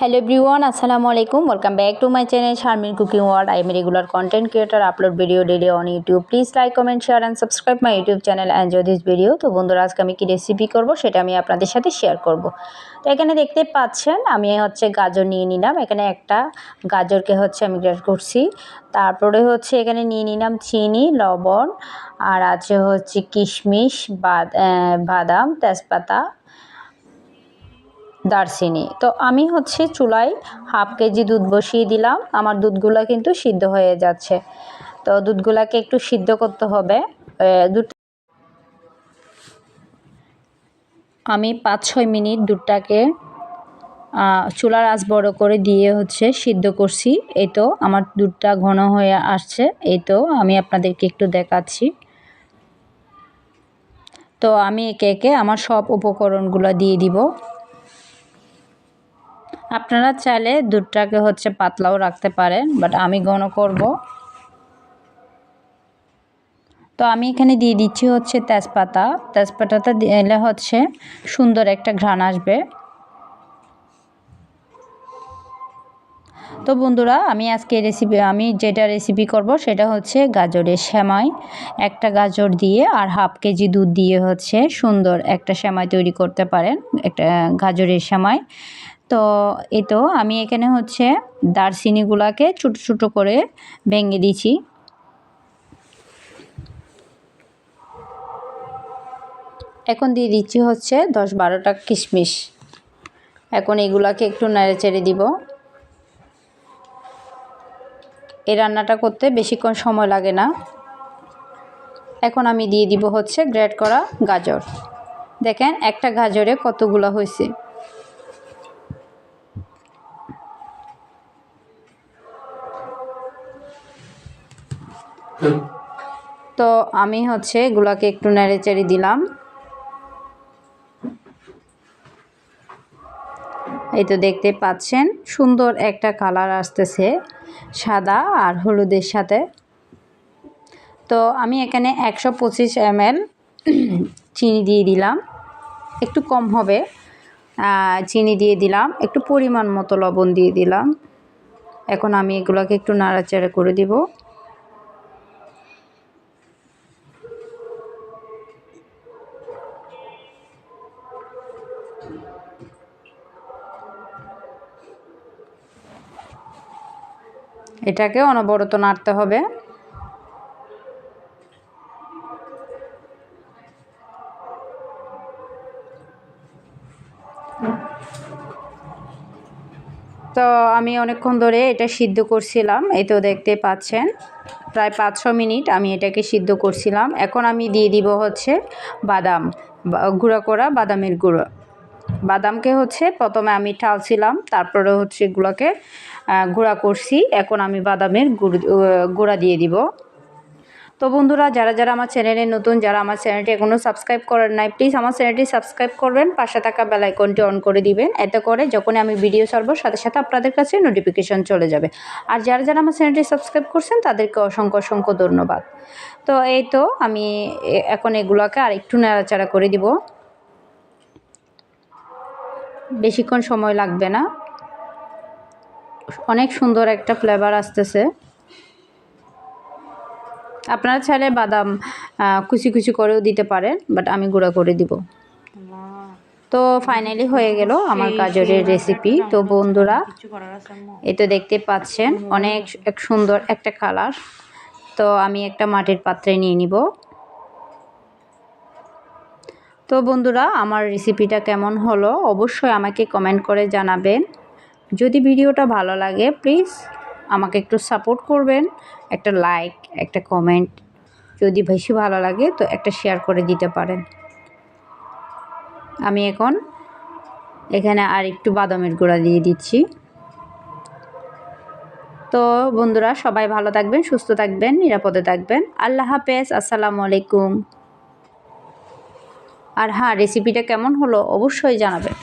Hello everyone আসসালামু আলাইকুম welcome back to my channel Sharmin cooking world I am regular content creator upload video daily on YouTube please like comment share and subscribe my YouTube channel enjoy this video তো বন্ধুরা, আজকে আমি কী recipe করব সেটা আমি আপনাদের সাথে share করব। তো এখানে দেখতে পাচ্ছেন, আমি হচ্ছে গাজর নিয়ে নিলাম। এখানে একটা গাজরকে হচ্ছে আমি গ্রেট করছি। তারপরে হচ্ছে এখানে নিয়ে নিলাম চিনি, লবণ আর আছে হচ্ছে কিশমিশ বাদাম, তেজপাতা দারচিনি। তো আমি হচ্ছে চুলায় হাফ কেজি দুধ বসিয়ে দিলাম। আমার দুধগুলো কিন্তু সিদ্ধ হয়ে যাচ্ছে। তো দুধগুলাকে একটু সিদ্ধ করতে হবে। দুধ আমি পাঁচ ছয় মিনিট দুধটাকে চুলার আঁচ বড় করে দিয়ে হচ্ছে সিদ্ধ করছি। এই তো আমার দুধটা ঘন হয়ে আসছে। এই তো আমি আপনাদেরকে একটু দেখাচ্ছি। তো আমি একে একে আমার সব উপকরণগুলো দিয়ে দিব। আপনারা চাইলে দুধটাকে হচ্ছে পাতলাও রাখতে পারেন বাট আমি ঘন করব। তো আমি এখানে দিয়ে দিচ্ছি হচ্ছে তেজপাতা। তেজপাতাটা দিলে হচ্ছে সুন্দর একটা ঘ্রাণ আসবে। তো বন্ধুরা, আমি আজকে রেসিপি আমি যেটা রেসিপি করব সেটা হচ্ছে গাজরের সেমাই। একটা গাজর দিয়ে আর হাফ কেজি দুধ দিয়ে হচ্ছে সুন্দর একটা সেমাই তৈরি করতে পারেন, একটা, গাজরের সেমাই। তো এই তো আমি এখানে হচ্ছে দারচিনিগুলাকে ছোটো ছোটো করে ভেঙে দিছি এখন দিয়ে দিচ্ছি হচ্ছে দশ বারোটা কিশমিশ। এখন এগুলাকে একটু নেড়ে চেড়ে দিব। এই রান্নাটা করতে বেশিক্ষণ সময় লাগে না। এখন আমি দিয়ে দিব হচ্ছে গ্রেড করা গাজর। দেখেন, একটা গাজরে কতগুলো হয়েছে। তো আমি হচ্ছে এগুলাকে একটু নেড়ে চেড়ে দিলাম। এই তো দেখতে পাচ্ছেন, সুন্দর একটা কালার আসতেছে, সাদা আর হলুদের সাথে। তো আমি এখানে একশো পঁচিশ এম চিনি দিয়ে দিলাম, একটু কম হবে। চিনি দিয়ে দিলাম, একটু পরিমাণ মতো লবণ দিয়ে দিলাম। এখন আমি এগুলোকে একটু নাড়াচাড়া করে দিব। এটাকে অনবরত নাড়তে হবে। তো আমি অনেকক্ষণ ধরে এটা সিদ্ধ করছিলাম, এই তো দেখতে পাচ্ছেন। প্রায় পাঁচশো মিনিট আমি এটাকে সিদ্ধ করছিলাম। এখন আমি দিয়ে দিব হচ্ছে বাদাম গুঁড়া করা বাদামের গুঁড়ো। বাদামকে হচ্ছে প্রথমে আমি ঠালছিলাম, তারপরে হচ্ছে এগুলোকে গুঁড়া করছি। এখন আমি বাদামের গুঁড়া দিয়ে দিব। তো বন্ধুরা, যারা যারা আমার চ্যানেলে নতুন, যারা আমার চ্যানেলটি এখনও সাবস্ক্রাইব করেন নাই, প্লিজ আমার চ্যানেলটি সাবস্ক্রাইব করবেন, পাশে থাকা বেলাইকনটি অন করে দিবেন। এতে করে যখনই আমি ভিডিও ছাড়বো, সাথে সাথে আপনাদের কাছে নোটিফিকেশন চলে যাবে। আর যারা যারা আমার চ্যানেলটি সাবস্ক্রাইব করছেন, তাদেরকে অসংখ্য অসংখ্য ধন্যবাদ। তো এই তো আমি এখন এগুলোকে আর একটু নাড়াচাড়া করে দিব। বেশিক্ষণ সময় লাগবে না। অনেক সুন্দর একটা ফ্লেভার আসতেছে। আপনারা চাইলে বাদাম কুচি কুচি করেও দিতে পারেন বাট আমি গুঁড়া করে দিব। তো ফাইনালি হয়ে গেল আমার গাজরের রেসিপি তো বন্ধুরা এ তো দেখতে পাচ্ছেন অনেক এক সুন্দর একটা কালার তো আমি একটা মাটির পাত্রে নিয়ে নিব। তো বন্ধুরা, আমার রেসিপিটা কেমন হলো অবশ্যই আমাকে কমেন্ট করে জানাবেন। যদি ভিডিওটা ভালো লাগে প্লিজ আমাকে একটু সাপোর্ট করবেন, একটা লাইক একটা কমেন্ট যদি বেশি ভালো লাগে, তো একটা শেয়ার করে দিতে পারেন। আমি এখন এখানে আর একটু বাদামের গুঁড়া দিয়ে দিচ্ছি। তো বন্ধুরা, সবাই ভালো থাকবেন, সুস্থ থাকবেন, নিরাপদে থাকবেন। আল্লাহ হাফেজ, আসসালামু আলাইকুম। আর হ্যাঁ রেসিপিটা কেমন হলো অবশ্যই জানাবেন